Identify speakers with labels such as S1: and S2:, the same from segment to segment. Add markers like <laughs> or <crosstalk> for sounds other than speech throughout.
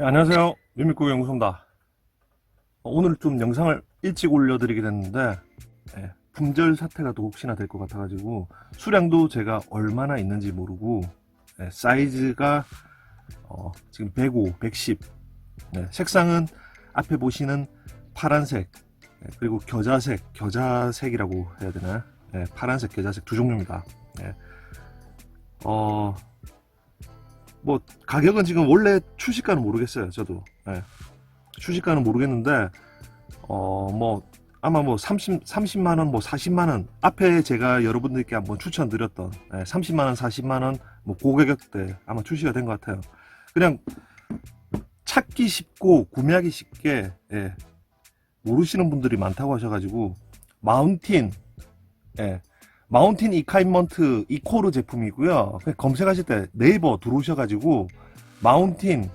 S1: 네, 안녕하세요. 유미국 연구소입니다. 어, 오늘 좀 영상을 일찍 올려드리게 됐는데, 예, 품절 사태가 또 혹시나 될 것 같아가지고, 수량도 제가 얼마나 있는지 모르고, 예, 사이즈가, 어, 지금 105, 110, 네, 색상은 앞에 보시는 파란색, 예, 그리고 겨자색, 겨자색이라고 해야 되나? 예, 파란색, 겨자색 두 종류입니다. 예. 어, 뭐 가격은 지금 원래 출시가는 모르겠어요. 저도 예. 출시가는 모르겠는데 어 뭐 아마 뭐 30, 30만 원, 뭐 40만 원 앞에 제가 여러분들께 한번 추천드렸던 예, 30만 원, 40만 원뭐 고가격대 아마 출시가 된 것 같아요. 그냥 찾기 쉽고 구매하기 쉽게 예, 모르시는 분들이 많다고 하셔가지고 마운틴 예, 마운틴 이카인먼트 이코르 제품이고요. 검색하실 때 네이버 들어오셔가지고 마운틴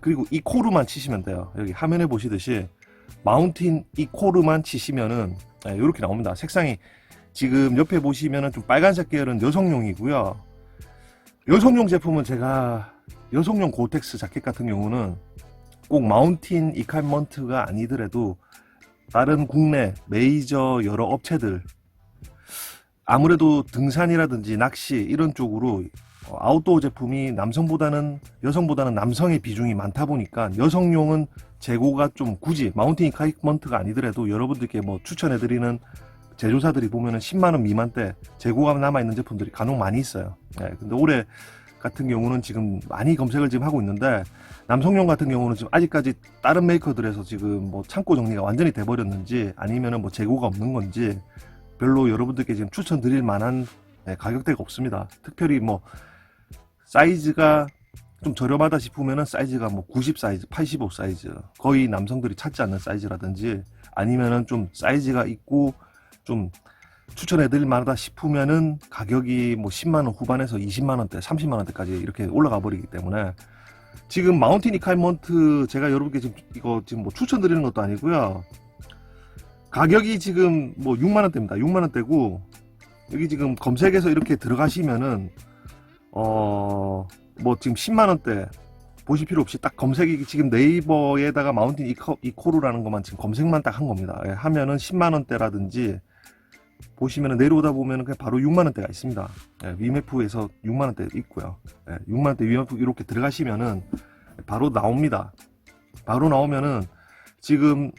S1: 그리고 이코르만 치시면 돼요. 여기 화면에 보시듯이 마운틴 이코르만 치시면은 이렇게 나옵니다. 색상이 지금 옆에 보시면은 좀 빨간색 계열은 여성용이고요. 여성용 제품은 제가 여성용 고텍스 자켓 같은 경우는 꼭 마운틴 이카인먼트가 아니더라도 다른 국내 메이저 여러 업체들 아무래도 등산이라든지 낚시 이런 쪽으로 어, 아웃도어 제품이 남성보다는 여성보다는 남성의 비중이 많다 보니까 여성용은 재고가 좀 굳이 마운틴 이카이먼트가 아니더라도 여러분들께 뭐 추천해 드리는 제조사들이 보면은 10만 원 미만대 재고가 남아 있는 제품들이 간혹 많이 있어요. 예, 근데 올해 같은 경우는 지금 많이 검색을 지금 하고 있는데 남성용 같은 경우는 지금 아직까지 다른 메이커들에서 지금 뭐 창고 정리가 완전히 돼버렸는지 아니면은 뭐 재고가 없는 건지 별로 여러분들께 지금 추천드릴 만한 네, 가격대가 없습니다. 특별히 뭐 사이즈가 좀 저렴하다 싶으면은 사이즈가 뭐 90 사이즈, 85 사이즈 거의 남성들이 찾지 않는 사이즈라든지 아니면은 좀 사이즈가 있고 좀 추천해드릴 만하다 싶으면은 가격이 뭐 10만 원 후반에서 20만 원대, 30만 원대까지 이렇게 올라가 버리기 때문에 지금 마운틴 이칼먼트 제가 여러분께 지금 이거 지금 뭐 추천드리는 것도 아니고요. 가격이 지금 뭐 6만 원대입니다. 6만 원대고 여기 지금 검색해서 이렇게 들어가시면은 어 뭐 지금 10만 원대 보실 필요 없이 딱 검색이 지금 네이버에다가 마운틴 이코, 이코르라는 것만 지금 검색만 딱 한 겁니다. 예, 하면은 10만 원대라든지 보시면은 내려오다 보면은 그냥 바로 6만 원대가 있습니다. 예, 위메프에서 6만 원대 있고요. 예, 6만 원대 위메프 이렇게 들어가시면은 바로 나옵니다. 바로 나오면은 지금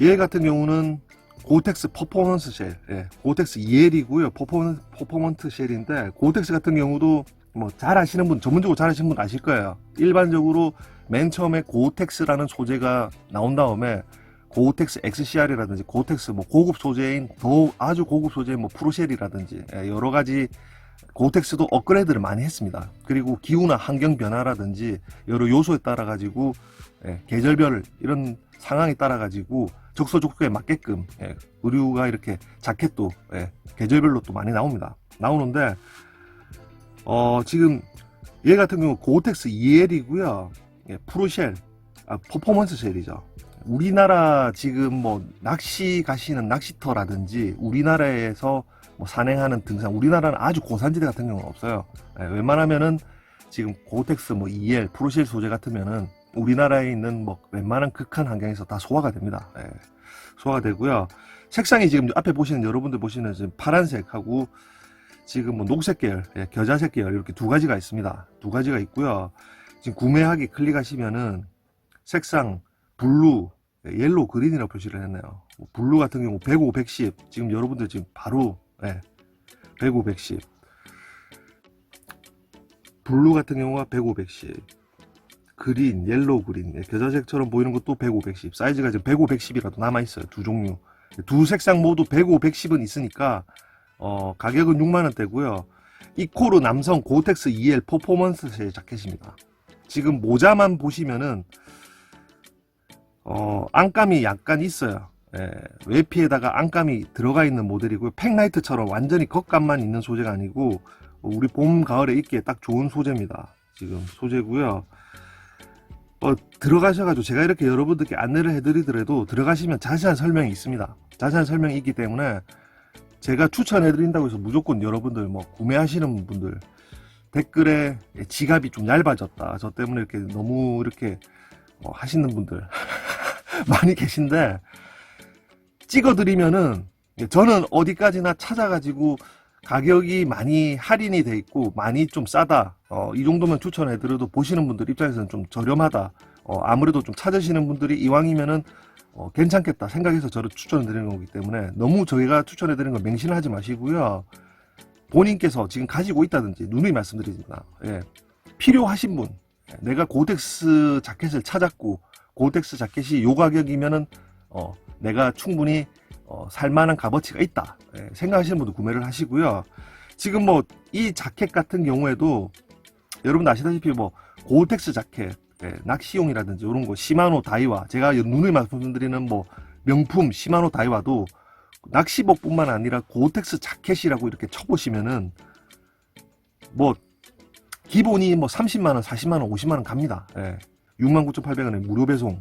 S1: 얘 같은 경우는 고텍스 퍼포먼스 쉘, 예, 고텍스 EL이고요. 퍼포먼, 퍼포먼트 쉘인데 고텍스 같은 경우도 뭐 잘 아시는 분, 전문적으로 잘 아시는 분 아실 거예요. 일반적으로 맨 처음에 고텍스라는 소재가 나온 다음에 고텍스 XCR이라든지 고텍스 뭐 고급 소재인 더 아주 고급 소재인 뭐 프로쉘이라든지 예, 여러 가지 고텍스도 업그레이드를 많이 했습니다. 그리고 기후나 환경 변화라든지 여러 요소에 따라 가지고 예, 계절별 이런 상황에 따라 가지고 적소적소에 맞게끔 예, 의류가 이렇게 자켓도 예, 계절별로 또 많이 나옵니다. 나오는데 어, 지금 얘 같은 경우 고텍스 EL이고요. 예, 프로쉘, 아, 퍼포먼스 쉘이죠. 우리나라 지금 뭐 낚시 가시는 낚시터라든지 우리나라에서 뭐 산행하는 등산, 우리나라는 아주 고산지대 같은 경우는 없어요. 예, 웬만하면은 지금 고텍스 뭐 EL, 프로쉘 소재 같으면은 우리나라에 있는 뭐 웬만한 극한 환경에서 다 소화가 됩니다. 예, 소화가 되고요. 색상이 지금 앞에 보시는 여러분들 보시는 지금 파란색하고 지금 뭐 녹색 계열, 예, 겨자색 계열 이렇게 두 가지가 있습니다. 두 가지가 있고요. 지금 구매하기 클릭하시면은 색상 블루, 예, 옐로우, 그린이라고 표시를 했네요. 뭐 블루 같은 경우 105, 110 지금 여러분들 지금 바로 예, 105, 110 블루 같은 경우가 105, 110 그린, 옐로우 그린, 예, 겨자색처럼 보이는 것도 105, 110 사이즈가 지금 105, 110이라도 남아있어요. 두 종류 두 색상 모두 105, 110은 있으니까 어, 가격은 6만원대고요. 이코르 남성 고텍스 EL 퍼포먼스 셀 자켓입니다. 지금 모자만 보시면은 어, 안감이 약간 있어요. 예, 외피에다가 안감이 들어가 있는 모델이고요. 팩라이트처럼 완전히 겉감만 있는 소재가 아니고 어, 우리 봄, 가을에 입기에 딱 좋은 소재입니다. 지금 소재고요. 어, 들어가셔가지고 제가 이렇게 여러분들께 안내를 해드리더라도 들어가시면 자세한 설명이 있습니다. 자세한 설명이 있기 때문에 제가 추천해드린다고 해서 무조건 여러분들 뭐 구매하시는 분들 댓글에 지갑이 좀 얇아졌다. 저 때문에 이렇게 너무 이렇게 어, 하시는 분들 <laughs> 많이 계신데 찍어드리면은 저는 어디까지나 찾아가지고 가격이 많이 할인이 돼 있고 많이 좀 싸다. 어, 이 정도면 추천해드려도 보시는 분들 입장에서는 좀 저렴하다. 어, 아무래도 좀 찾으시는 분들이 이왕이면은 어, 괜찮겠다 생각해서 저를 추천해드리는 거기 때문에 너무 저희가 추천해드리는 걸 맹신을 하지 마시고요. 본인께서 지금 가지고 있다든지 누누이 말씀드립니다. 예. 필요하신 분, 예, 내가 고텍스 자켓을 찾았고 고텍스 자켓이 요 가격이면은 어, 내가 충분히 어, 살만한 값어치가 있다 예, 생각하시는 분도 구매를 하시고요. 지금 뭐 이 자켓 같은 경우에도 여러분 아시다시피 뭐 고텍스 자켓, 예, 낚시용이라든지 이런 거 시마노 다이와 제가 누누이 말씀드리는 뭐 명품 시마노 다이와도 낚시복뿐만 아니라 고텍스 자켓이라고 이렇게 쳐보시면은 뭐 기본이 뭐 30만원, 40만원, 50만원 갑니다. 예. 69,800원에 무료 배송.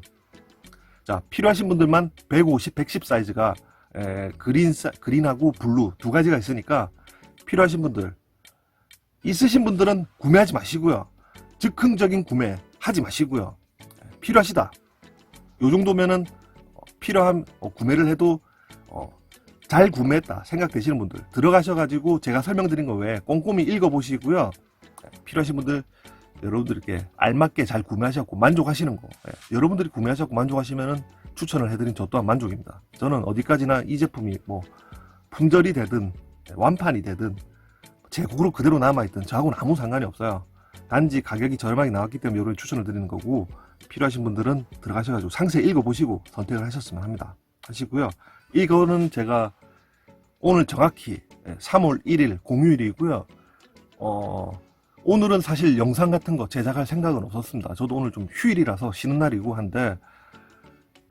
S1: 자, 필요하신 분들만 150, 110 사이즈가 에, 그린, 사- 그린하고 블루 두 가지가 있으니까 필요하신 분들 있으신 분들은 구매하지 마시고요. 즉흥적인 구매 하지 마시고요. 예, 필요하시다. 요 정도면은 어, 필요한 어, 구매를 해도 어, 잘 구매했다 생각되시는 분들 들어가셔가지고 제가 설명드린 거 외에 꼼꼼히 읽어보시고요. 예, 필요하신 분들 여러분들께 알맞게 잘 구매하셨고 만족하시는 거 예, 여러분들이 구매하셨고 만족하시면은 추천을 해드린 저 또한 만족입니다. 저는 어디까지나 이 제품이 뭐 품절이 되든 예, 완판이 되든 재고로 그대로 남아있든 저하고는 아무 상관이 없어요. 단지 가격이 저렴하게 나왔기 때문에 이런 추천을 드리는 거고 필요하신 분들은 들어가셔가지고 상세히 읽어보시고 선택을 하셨으면 합니다. 하시고요. 이거는 제가 오늘 정확히 예, 3월 1일 공휴일이고요. 어, 오늘은 사실 영상 같은 거 제작할 생각은 없었습니다. 저도 오늘 좀 휴일이라서 쉬는 날이고 한데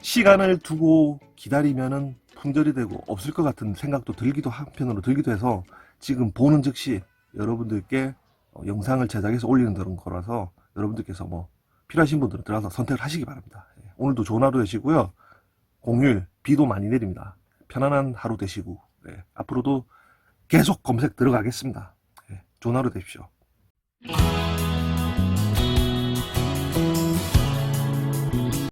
S1: 시간을 두고 기다리면은 품절이 되고 없을 것 같은 생각도 들기도 한편으로 들기도 해서 지금 보는 즉시 여러분들께 어, 영상을 제작해서 올리는 그런 거라서 여러분들께서 뭐 필요하신 분들은 들어가서 선택을 하시기 바랍니다. 예, 오늘도 좋은 하루 되시고요. 공휴일 비도 많이 내립니다. 편안한 하루 되시고 예, 앞으로도 계속 검색 들어가겠습니다. 예, 좋은 하루 되십시오. Música